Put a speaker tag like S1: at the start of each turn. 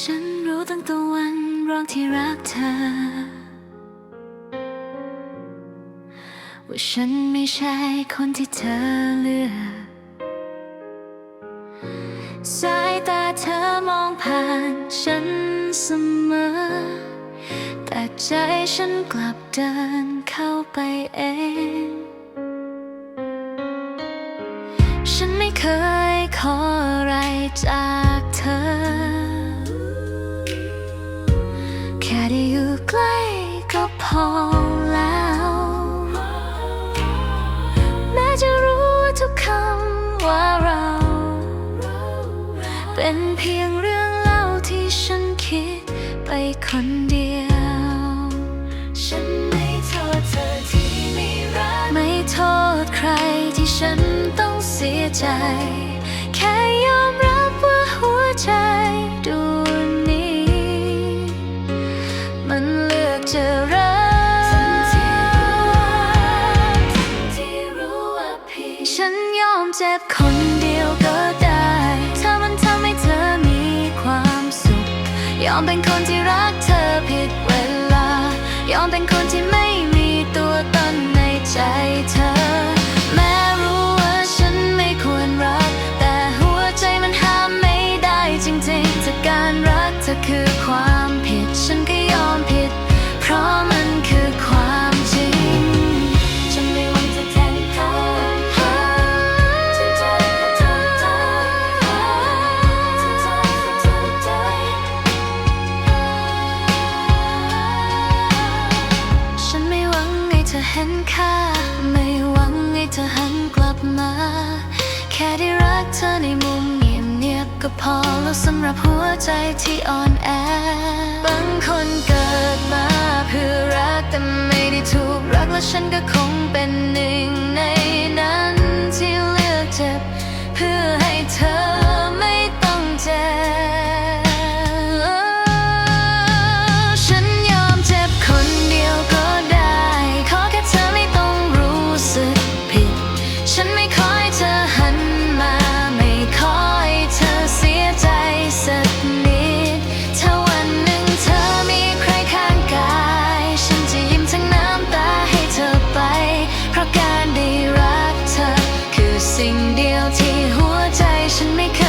S1: ฉันรู้ตั้งแต่วันแรกที่รักเธอ ว่าฉันไม่ใช่คนที่เธอเลือก สายตาเธอมองผ่านฉันเสมอ แต่ใจฉันกลับเดินเข้าไปเอง ฉันไม่เคยขออะไรจาก เป็นเพียงเรื่องเล่าที่ฉันคิดไปคนเดียว ฉันไม่โทษเธอที่ไม่รัก ไม่โทษใครที่ฉันต้องเสียใจ แค่ยอมรับว่าหัวใจดวงนี้ มันเลือกจะรักฉันยอมเจ็บคน อมเป็นคนที่รักเธอผิดเวลา ยอมเป็นคนที่ไม่มีตัวตนในใจเธอ ธอเห็นค่า ไม่หวังให้เธอหันกลับมา แค่ได้รักเธอในมุมเงียบเงียบก็พอแล้วสำหรับหัวใจที่อ่อนแอบางคนเกิดมาเพื่อรักแต่ไม่ได้ถูกรักและฉันก็คงเป็น ที่หัวใจฉันไม่เคย